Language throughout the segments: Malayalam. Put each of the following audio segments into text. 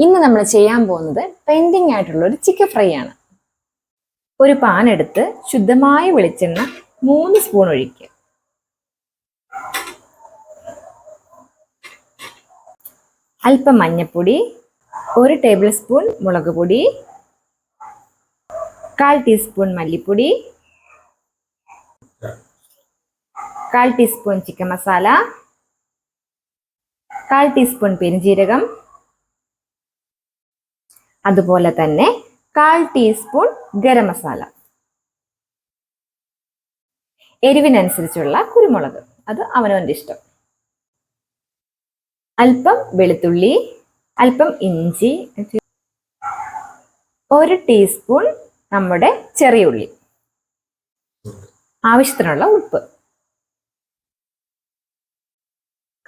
ഇന്ന് നമ്മൾ ചെയ്യാൻ പോകുന്നത് പെൻഡിങ് ആയിട്ടുള്ള ഒരു ചിക്കൻ ഫ്രൈ ആണ്. ഒരു പാൻ എടുത്ത് ശുദ്ധമായ വെളിച്ചെണ്ണ മൂന്ന് സ്പൂൺ ഒഴിക്കുക. അല്പം മഞ്ഞപ്പൊടി ഒരു ടേബിൾ സ്പൂൺ മുളക് പൊടി കാൽ ടീസ്പൂൺ മല്ലിപ്പൊടി കാൽ ടീസ്പൂൺ ചിക്കൻ മസാല കാൽ ടീസ്പൂൺ പെരിഞ്ജീരകം അതുപോലെ തന്നെ കാൽ ടീസ്പൂൺ ഗരം മസാല. എരിവിനനുസരിച്ചുള്ള കുരുമുളക്. അത് അവനവന്റെ ഇഷ്ടം. അല്പം വെളുത്തുള്ളി അല്പം ഇഞ്ചി ഒരു ടീസ്പൂൺ നമ്മുടെ ചെറിയ ഉള്ളി. ആവശ്യത്തിനുള്ള ഉപ്പ്.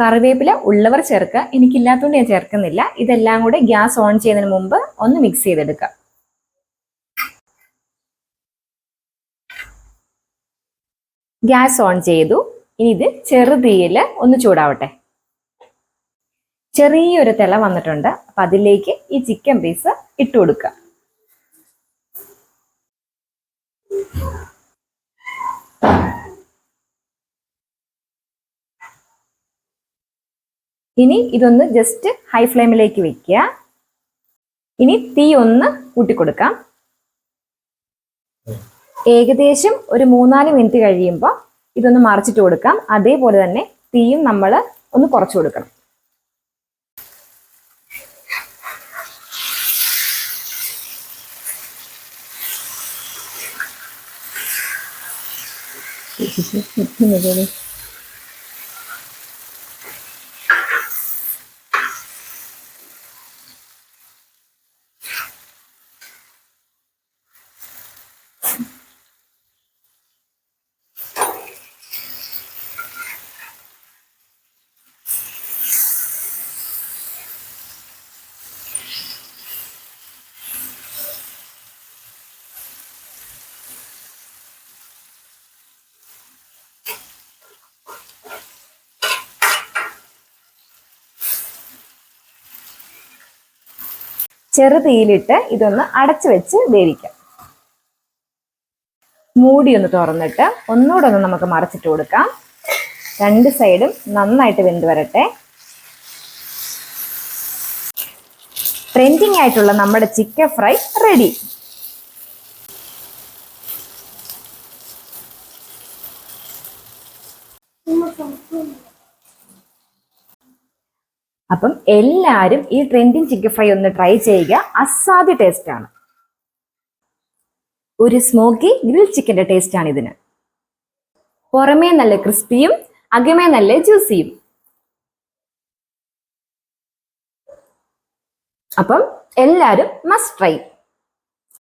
കറിവേപ്പില ഉള്ളവർ ചേർക്കുക എനിക്കില്ലാത്തതുകൊണ്ട് ഞാൻ ചേർക്കുന്നില്ല. ഇതെല്ലാം കൂടെ ഗ്യാസ് ഓൺ ചെയ്യുന്നതിന് മുമ്പ് ഒന്ന് മിക്സ് ചെയ്തെടുക്കുക. ഗ്യാസ് ഓൺ ചെയ്തു. ഇനി ഇത് ചെറുതീയിൽ ഒന്ന് ചൂടാവട്ടെ. ചെറിയൊരു തിള വന്നിട്ടുണ്ട്. അപ്പൊ അതിലേക്ക് ഈ ചിക്കൻ പീസ് ഇട്ട് കൊടുക്കുക. ഇനി ഇതൊന്ന് ജസ്റ്റ് ഹൈ ഫ്ലെയിമിലേക്ക് വെക്കുക. ഇനി തീ ഒന്ന് കൂട്ടിക്കൊടുക്കാം ഏകദേശം ഒരു മൂന്നാൽ മിനിറ്റ് കഴിയുമ്പോൾ ഇതൊന്ന് മറിച്ചിട്ട് കൊടുക്കാം. അതേപോലെ തന്നെ തീയും നമ്മൾ ഒന്ന് കുറച്ചു കൊടുക്കണം. ചെറു തീയിലിട്ട് ഇതൊന്ന് അടച്ചു വെച്ച് വേവിക്കാം. മൂടി ഒന്ന് തുറന്നിട്ട് ഒന്നുകൂടെ ഒന്ന് നമുക്ക് മറച്ചിട്ട് കൊടുക്കാം. രണ്ട് സൈഡും നന്നായിട്ട് വെന്ത് വരട്ടെ. ട്രെൻഡിങ് ആയിട്ടുള്ള നമ്മുടെ ചിക്കൻ ഫ്രൈ റെഡി അപ്പം എല്ലാവരും ഈ ട്രെൻഡിങ് ചിക്കൻ ഫ്രൈ ഒന്ന് ട്രൈ ചെയ്യുക. അസാധ്യ ടേസ്റ്റ് ആണ്. ഒരു സ്മോക്കി ഗ്രിൽ ചിക്കന്റെ ടേസ്റ്റ് ആണ് ഇതിന്. പുറമേ നല്ല ക്രിസ്പിയും അകമേ നല്ല ജ്യൂസിയും അപ്പം എല്ലാവരും മസ്റ്റ് ട്രൈ